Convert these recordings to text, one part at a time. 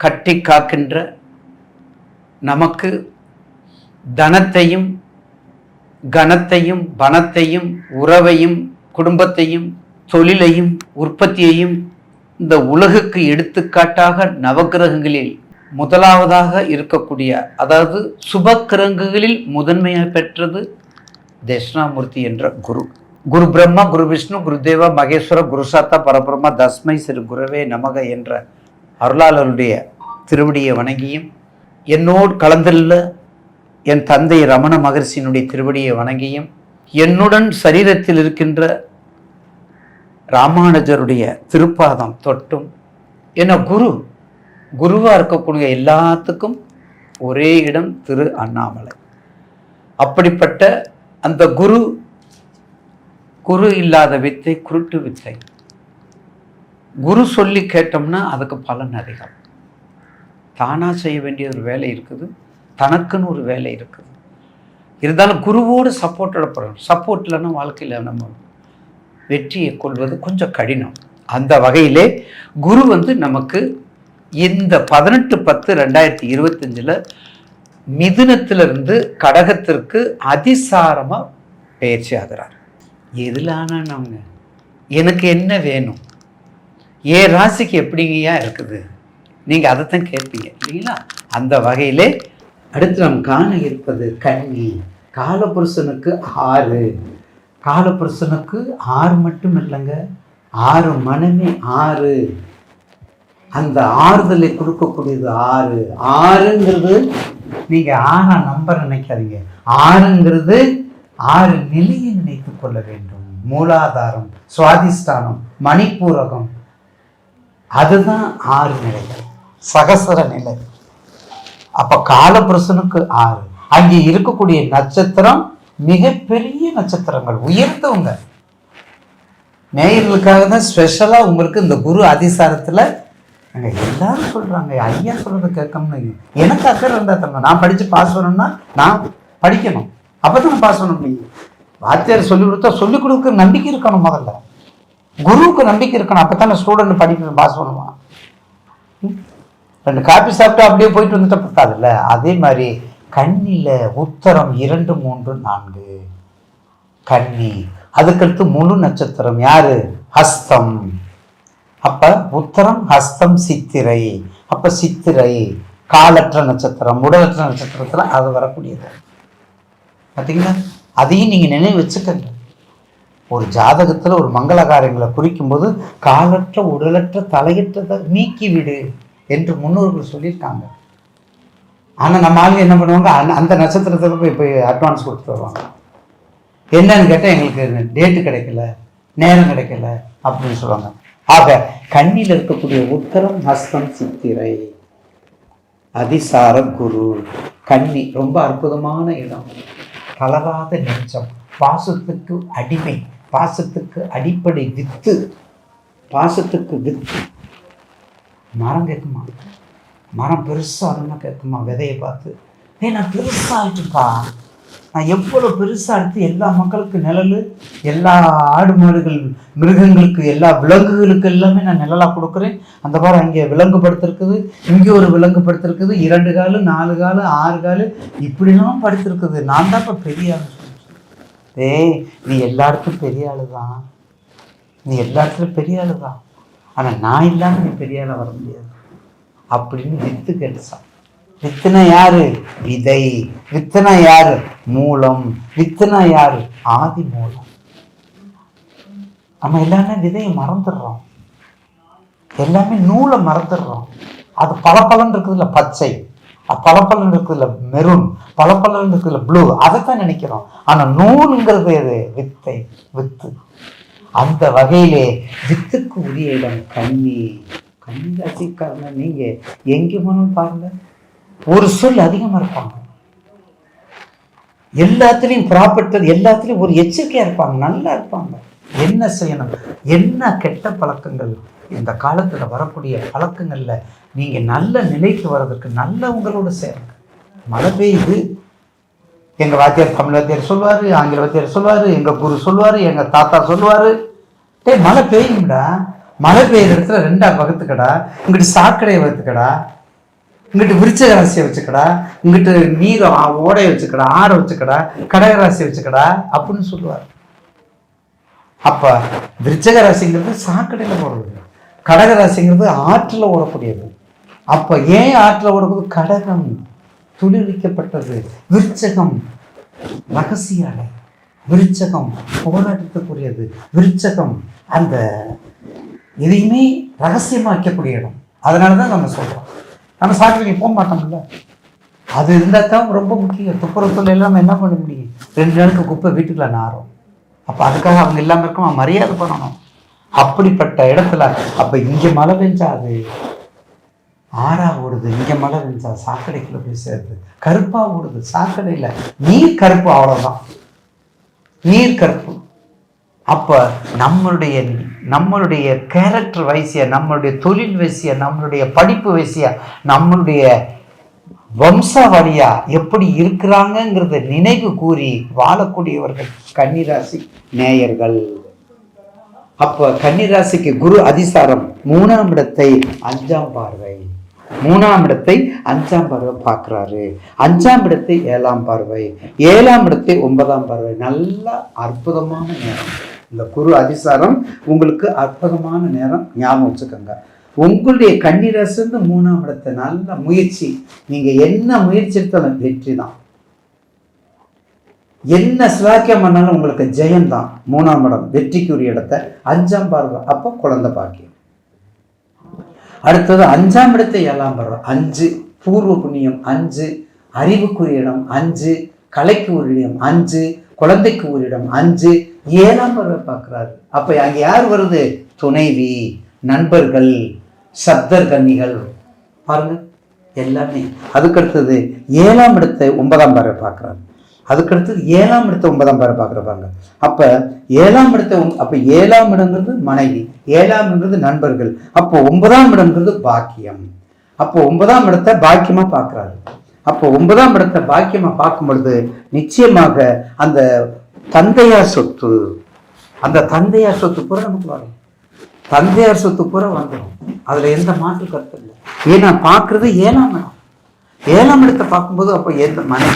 கட்டி காக்கின்ற நமக்கு தனத்தையும் கனத்தையும் பணத்தையும் உறவையும் குடும்பத்தையும் தொழிலையும் உற்பத்தியையும் இந்த உலகுக்கு எடுத்துக்காட்டாக நவக்கிரகங்களில் முதலாவதாக இருக்கக்கூடிய அதாவது சுபக்கிரங்குகளில் முதன்மையாக பெற்றது தட்சிணாமூர்த்தி என்ற குரு. குரு பிரம்மா குரு விஷ்ணு குருதேவா மகேஸ்வர குருசாத்தா பரபிரம்மா தஸ்மை சிறு குருவே நமக என்ற அருளாளருடைய திருவடியை வணங்கியும் என்னோடு கலந்துள்ள என் தந்தை ரமண மகர்ஷியினுடைய திருவடியை வணங்கியும் என்னுடன் சரீரத்தில் இருக்கின்ற ராமானுஜருடைய திருப்பாதம் தொட்டும் என குரு குருவாக இருக்கக்கூடிய எல்லாத்துக்கும் ஒரே இடம் திரு அண்ணாமலை. அப்படிப்பட்ட அந்த குரு குரு இல்லாத வித்தை குருட்டு வித்தை. குரு சொல்லி கேட்டோம்னா அதுக்கு பலன் அதிகம். தானாக செய்ய வேண்டிய ஒரு வேலை இருக்குது. தனக்குன்னு ஒரு வேலை இருக்குது. இருந்தாலும் குருவோடு சப்போர்ட்டோட போகிறோம் சப்போர்ட் இல்லைன்னா வாழ்க்கையில் நம்ம வெற்றியை கொள்வது கொஞ்சம் கடினம். அந்த வகையிலே குரு வந்து நமக்கு இந்த பதினெட்டு பத்து ரெண்டாயிரத்தி இருபத்தஞ்சில் மிதுனத்திலிருந்து கடகத்திற்கு அதிசாரமாக பயிற்சி ஆகிறார். எதிலான நாங்கள் எனக்கு என்ன வேணும்? ஏன் ராசிக்கு எப்படிங்கய்யா இருக்குது? நீங்கள் அதைத்தான் கேட்பீங்க இல்லைங்களா? அந்த வகையிலே அடுத்து நாம் காண இருப்பது கன்னி. காலபுருஷனுக்கு ஆறு. காலபுருஷனுக்கு ஆறு மட்டும் இல்லைங்க ஆறு மனமே ஆறு. அந்த ஆறுதலை கொடுக்கக்கூடியது ஆறு. ஆறுங்கிறது நீங்கள் ஆறா நம்பர் நினைக்காதீங்க. ஆறுங்கிறது ஆறு நிலையை நினைத்து கொள்ள வேண்டும். மூலாதாரம் சுவாதிஷ்டானம் மணிப்பூரகம் அதுதான் ஆறு நிலைகள். சகசர நிலை. அப்ப காலபுருஷனுக்கு ஆறு. அங்கே இருக்கக்கூடிய நட்சத்திரம் மிகப்பெரிய நட்சத்திரங்கள் உயர்ந்தவங்க. நேயர்களுக்காக தான் ஸ்பெஷலாக உங்களுக்கு இந்த குரு அதிசாரத்தில் அங்கே எல்லாரும் சொல்கிறாங்க ஐயா சொல்கிறத கேட்கணும்னு எனக்கு அக்கறை இருந்தால் தங்க நான் படித்து பாஸ் பண்ணணும்னா நான் படிக்கணும். அப்போ தான் பாஸ் பண்ண முடியும். வாத்தியார் சொல்லி கொடுத்தா சொல்லிக் கொடுக்க நம்பிக்கை இருக்கணும் முதல்ல. குருவுக்கு நம்பிக்கை இருக்கணும். அப்போ தான் ஸ்டூடெண்ட் படிக்க பாஸ் பண்ணுவான் ரெண்டு காப்பி சாப்பிட்டு அப்படியே போயிட்டு வந்துட்டு பத்தாதுல்ல? அதே மாதிரி கண்ணில உத்தரம் இரண்டு மூன்று நான்கு. கன்னி அதுக்கடுத்து முழு நட்சத்திரம் யாரு? ஹஸ்தம். அப்ப உத்தரம் ஹஸ்தம் சித்திரை. அப்ப சித்திரை காலற்ற நட்சத்திரம் உடலற்ற நட்சத்திரத்துல அது வரக்கூடியது. பார்த்தீங்களா அதையும் நீங்க நினைவு வச்சுக்கங்க. ஒரு ஜாதகத்தில் ஒரு மங்கள காரியங்களை குறிக்கும்போது காலற்ற உடலற்ற தலையற்றதை நீக்கிவிடு என்று முன்னோர்கள் சொல்லியிருக்காங்க. ஆனால் நம்ம ஆளுங்க என்ன பண்ணுவாங்க? அந்த- அந்த நட்சத்திரத்துல போய் இப்போ அட்வான்ஸ் கொடுத்துட்டு வருவாங்க. என்னன்னு கேட்டால் எங்களுக்கு டேட்டு கிடைக்கல நேரம் கிடைக்கல அப்படின்னு சொல்லுவாங்க. ஆக கண்ணில் இருக்கக்கூடிய உத்தரம் ஹஸ்தம் சித்திரை. அதிசார குரு. கண்ணி ரொம்ப அற்புதமான இடம். கலராத நெஞ்சம். பாசத்துக்கு அடிமை. பாசத்துக்கு அடிப்படை வித்து பாசத்துக்கு வித்து. மரம் கேட்குமா? மரம் பெருசாகணும்னா கேட்குமா? விதையை பார்த்து ஏய் நான் பெருசாகிட்டுப்பா நான் எவ்வளோ பெருசாக எடுத்து எல்லா மக்களுக்கு நிழல் எல்லா ஆடு மாடுகள் மிருகங்களுக்கு எல்லா விலங்குகளுக்கு எல்லாமே நான் நிழலாக கொடுக்குறேன். அந்த பாரு அங்கே விலங்கு படுத்திருக்குது இங்கே ஒரு விலங்கு படுத்திருக்குது. இரண்டு காலு நாலு காலு ஆறு காலு இப்படிலாம் படுத்திருக்குது. நான் தான் இப்போ பெரிய ஏய் நீ எல்லா இடத்துலையும் பெரிய ஆளு தான் நீ எல்லா இடத்துலையும் பெரிய ஆளு தான் ஆனால் நான் இல்லாமல் நீ பெரிய ஆளாக வர முடியாது. அப்படின்னு வித்து கேட்டுச்சான் வித்துனா யாரு? விதை. வித்தனை யாரு? மூலம். வித்தனை யாரு? ஆதி மூலம். நம்ம எல்லாமே விதையை மறந்துடுறோம். எல்லாமே நூலை மறந்துடுறோம். அது பளபளன்னு இருக்குதுல்ல பச்சை. பளபளன்னு இருக்கிறதுல மெரூன் பளபளன்னு இருக்கிறதுல ப்ளூ அதைத்தான் நினைக்கிறோம். ஆனால் நூலுங்கிறது எது வித்தை வித்து. அந்த வகையிலே வித்துக்கு உரிய இடம் கண்ணி கன்னிராசிக்காரங்க நீங்க எங்கே போனாலும் பாருங்க. ஒரு சொல் அதிகமா இருப்பாங்க. எல்லாத்துலேயும் ப்ராப்பர்ட்டி எல்லாத்துலேயும் ஒரு எச்சரிக்கையா இருப்பாங்க. நல்லா இருப்பாங்க. என்ன செய்யணும்? என்ன கெட்ட பழக்கங்கள்? இந்த காலத்தில் வரக்கூடிய பழக்கங்களில் நீங்கள் நல்ல நிலைக்கு வர்றதுக்கு நல்லவங்களோட சேருங்க மழை பெய்யுது. எங்கள் வாத்தியார் தமிழ் வாத்தியார் சொல்வார் ஆங்கில வாத்தியார் சொல்வார் எங்கள் குரு சொல்வார் எங்கள் தாத்தா சொல்வார். டே மழை பெய்யும்டா. மழை பெய்யுற இடத்துல ரெண்டா வகுத்துக்கடா. இங்கிட்டு சாக்கடையை வகுத்துக்கடா. இங்கிட்டு விருச்சக ராசியை வச்சுக்கடா. இங்கிட்டு நீர் ஓடையை வச்சுக்கடா. ஆறை வச்சுக்கடா. கடகராசியை வச்சுக்கடா அப்படின்னு சொல்லுவார் அப்போ விருச்சக ராசிங்கிறது சாக்கடையில் போடுறது. கடக ஆற்றில் ஓடக்கூடியது. அப்போ ஏன் ஆற்றில் ஓடும்போது கடகம் துளிர்விக்கப்பட்டது விருச்சகம் ரகசிய அலை விருச்சகம் போராட்டத்துக்குரியது விருச்சகம் அந்த எதையுமே ரகசியமாக்கக்கூடிய இடம். அதனால தான் நம்ம சொல்கிறோம் நம்ம சாப்பிட்டு போக மாட்டோம்ல. அது இருந்தால் தான் ரொம்ப முக்கியம். துப்புரத்துல இல்லாமல் என்ன பண்ண முடியும்? ரெண்டு நாளுக்கு குப்பை வீட்டுக்குள்ள நாரும் அப்போ அதுக்காக அவங்க இல்லாமல் இருக்கும் மரியாதை பண்ணணும். அப்படிப்பட்ட இடத்துல அப்போ இங்கே மழை பெஞ்சா அது ஆறா ஓடுது இங்கே மழை பெஞ்சா சாக்கடைக்குள்ள போய் சேருது. கருப்பா ஓடுது சாக்கடையில் நீர் கருப்பு அவ்வளோதான் நீர் கருப்பு. அப்போ நம்மளுடைய நம்மளுடைய கேரக்டர் வயசிய நம்மளுடைய தொழில் வயசிய நம்மளுடைய படிப்பு வயசிய நம்மளுடைய வம்சாவளியா எப்படி இருக்கிறாங்கங்கிறத நினைவு கூறி வாழக்கூடியவர்கள் கன்னிராசி நேயர்கள். அப்போ கன்னிராசிக்கு குரு அதிசாரம் மூணாம் இடத்தை அஞ்சாம் பார்வை. மூணாம் இடத்தை அஞ்சாம் பார்வை பார்க்குறாரு. அஞ்சாம் இடத்தை ஏழாம் பார்வை. ஏழாம் இடத்தை ஒன்பதாம் பார்வை. நல்ல அற்புதமான நேரம். இந்த குரு அதிசாரம் உங்களுக்கு அற்புதமான நேரம் ஞாபகம் வச்சுக்கோங்க. உங்களுடைய கன்னிராசிருந்து மூணாம் இடத்தை நல்ல முயற்சி. நீங்கள் என்ன முயற்சி எடுத்தாலும் வெற்றி தான். என்ன சிலாக்கியம் பண்ணாலும் உங்களுக்கு ஜெயம்தான். மூணாம் இடம் வெற்றிக்குரிய இடத்த. அஞ்சாம் பார்வை அப்போ குழந்தை பாக்கியம். அடுத்தது அஞ்சாம் இடத்தை ஏழாம் பார்வை. அஞ்சு பூர்வ புண்ணியம் அஞ்சு அறிவுக்குரிய இடம் அஞ்சு கலைக்கு ஒரு இடம் அஞ்சு குழந்தைக்கு ஒரு இடம் அஞ்சு. ஏழாம் பார்வை பார்க்குறாரு. அப்போ அங்கே யார் வருது? துணைவி நண்பர்கள் சப்தர் கன்னிகள். பாருங்க எல்லாமே. அதுக்கடுத்தது ஏழாம் இடத்தை ஒன்பதாம் பார்வை பார்க்குறாரு. அதுக்கடுத்து ஏழாம் இடத்த ஒன்பதாம் பேரை பார்க்குறப்பாங்க அப்போ ஏழாம் இடத்தை அப்போ ஏழாம் இடங்கிறது மனைவி ஏழாம்ங்கிறது நண்பர்கள் அப்போ ஒன்பதாம் இடங்கிறது பாக்கியம். அப்போ ஒன்பதாம் இடத்தை பாக்கியமாக பார்க்குறாரு. அப்போ ஒன்பதாம் இடத்தை பாக்கியமாக பார்க்கும் பொழுது நிச்சயமாக அந்த தந்தையார் சொத்து அந்த தந்தையார் சொத்து பூரா நமக்கு வரும். தந்தையார் சொத்து பூரா வந்துடும் அதில் எந்த மாற்று கருத்து இல்லை. ஏன்னா பார்க்குறது ஏழாம் இடம். ஏழாம் இடத்தை பார்க்கும்போது அப்போ எந்த மனை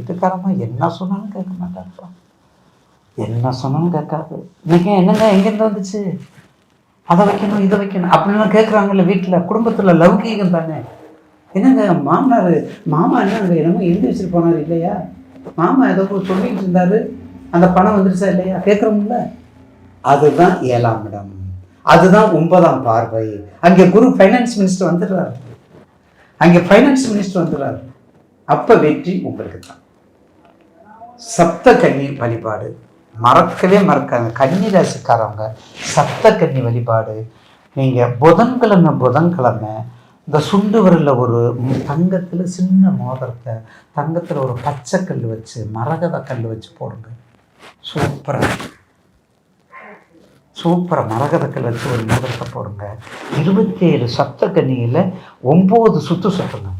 வீட்டுக்காரம்மா என்ன சொன்னாலும் கேட்க மாட்டாங்கப்பா. என்ன சொன்னாலும் கேட்காது. இன்னைக்கு என்னங்க எங்கேருந்து வந்துச்சு? அதை வைக்கணும் இதை வைக்கணும் அப்படின்லாம் கேட்குறாங்கல்ல வீட்டில். குடும்பத்தில் லௌகீகம் தானே. என்னங்க மாமனார் மாமா என்னங்க என்னமோ எழுதி வச்சுட்டு போனார் இல்லையா? மாமா ஏதோ ஒரு சொல்லிட்டு இருந்தார். அந்த பணம் வந்துருச்சா இல்லையா? கேட்குறோம்ல. அதுதான் ஏழாம் இடம். அதுதான் ஒன்பதாம் பார்வை. அங்கே குரு ஃபைனான்ஸ் மினிஸ்டர் வந்துடுறாரு. அங்கே ஃபைனான்ஸ் மினிஸ்டர் வந்துடுறாரு. அப்போ வெற்றி உங்களுக்கு தான் சப்த கன்னி வழிபாடு. மறக்கவே மறக்காங்க கன்னி ராசிக்காரவங்க சப்த கன்னி வழிபாடு. நீங்கள் புதன்கிழமை புதன்கிழமை இந்த சுண்டு விரல்ல ஒரு தங்கத்தில் சின்ன மோதிரத்தை தங்கத்தில் ஒரு பச்சை கல் வச்சு மரகத கல் வச்சு போடுங்க. சூப்பராக சூப்பராக மரகதக்கல் வச்சு ஒரு மோதிரத்தை போடுங்க. இருபத்தி ஏழு சப்த கன்னியில் ஒம்பது சுற்று சுற்றுங்க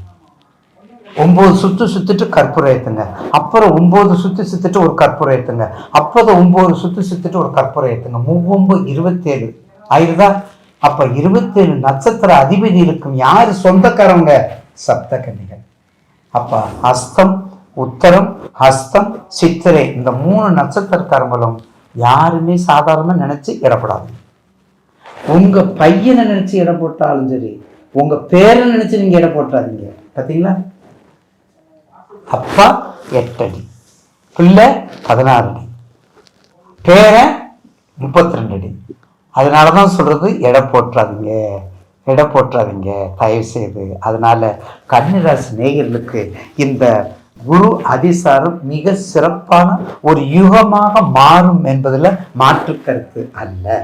ஒம்பது சுற்று சுத்திட்டு கற்பூரம் ஏற்றுங்க அப்புறம் ஒம்பது சுற்றி சுத்திட்டு ஒரு கற்பூரம் ஏற்றுங்க அப்புறம் ஒம்பது சுற்றி சுத்திட்டு ஒரு கற்பூரம் ஏற்றுங்க மூவொம்பது இருபத்தேழு. ஆயிருதா? அப்போ இருபத்தேழு நட்சத்திர அதிபதி இருக்கும் யார்? சொந்தக்காரவங்க. சப்த கன்னிகள் அப்போ ஹஸ்தம் உத்தரம் ஹஸ்தம் சித்திரை இந்த மூணு நட்சத்திரக்காரங்களும் யாருமே சாதாரணமாக நினைச்சு இடப்படாது. உங்க பையனை நினைச்சு இடம் போட்டாலும் சரி உங்க பேரை நினைச்சு நீங்க இடம் போட்டாதீங்க பார்த்தீங்களா அப்பா எட்டடி பிள்ளை பதினாறு அடி. பேரன் முப்பத்தி ரெண்டு அடி. அதனால தான் சொல்கிறது எடை போட்டுறாதீங்க எடை போட்டுறாதீங்க தயவு செய்து. அதனால் கன்னிராசி நேயர்களுக்கு இந்த குரு அதிசாரம் மிக சிறப்பான ஒரு யுகமாக மாறும் என்பதில் மாற்று கருத்து அல்ல.